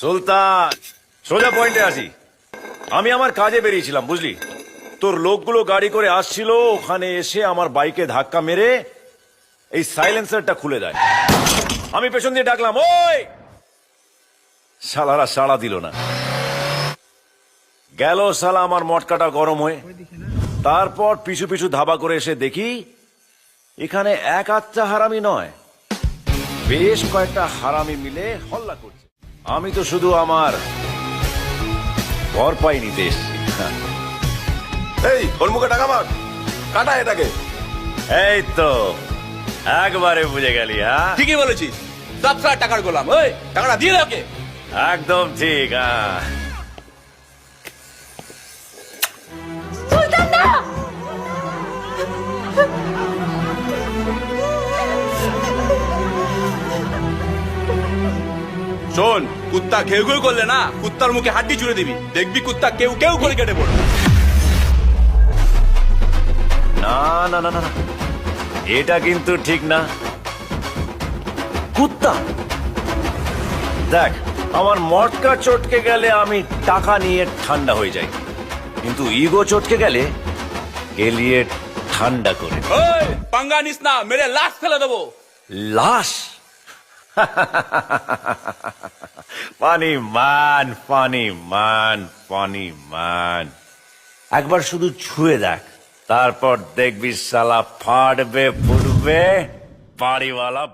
সুলতান, সোজা পয়েন্টে আসি। আমি আমার কাজে বেরিয়েছিলাম, বুঝলি? তোর লোকগুলো গাড়ি করে আসছিল, ওখানে এসে আমার বাইকে ধাক্কা মেরে এই সাইলেন্সারটা খুলে দেয়। আমি পেছন দিয়ে ডাকলাম, ওই! শালারা সাড়া দিল না। গেল শালা আমার মটকাটা গরম হয়ে। তারপর পিছু পিছু ধাবা করে এসে দেখি, এখানে এক আচ্ছা হারামি নয়। বেশ কয়েকটা হারামি মিলে হল্লা করছে। আমি তো শুধু আমার ঘর পাই নিতে এসছি এই ওর মুখে টাকা মার। কাটা এটাকে। এই তো একবারে বুঝে গেলি হ্যাঁ? ঠিকই বলেছিস। লাখ টাকার গোলাম ওই টাকাটা দিয়ে দাও কে একদম ঠিক হ্যাঁ। শোন কুত্তা ঘেউ ঘেউ করলে না কুত্তার মুখে হাড্ডি জুড়ে দিবি। দেখবি কুত্তা কেউ কেউ করে কেটে পড়বে। না না না না না। এটা কিন্তু ঠিক না। কুত্তা! দেখ আমার মটকা চটকে গেলে আমি টাকা নিয়ে ঠান্ডা হয়ে যাই। কিন্তু ইগো চটকে গেলে গেলিয়ে ঠান্ডা করে। পাঙ্গা নিস না মেরে লাশ ফেলে দেবো। লাশ? পানি মান ফানি মান ফানি মান একবার শুধু ছুঁয়ে দেখ, তারপর দেখবি সালা ফাটবে, ফুটবে, বাড়িওয়ালা।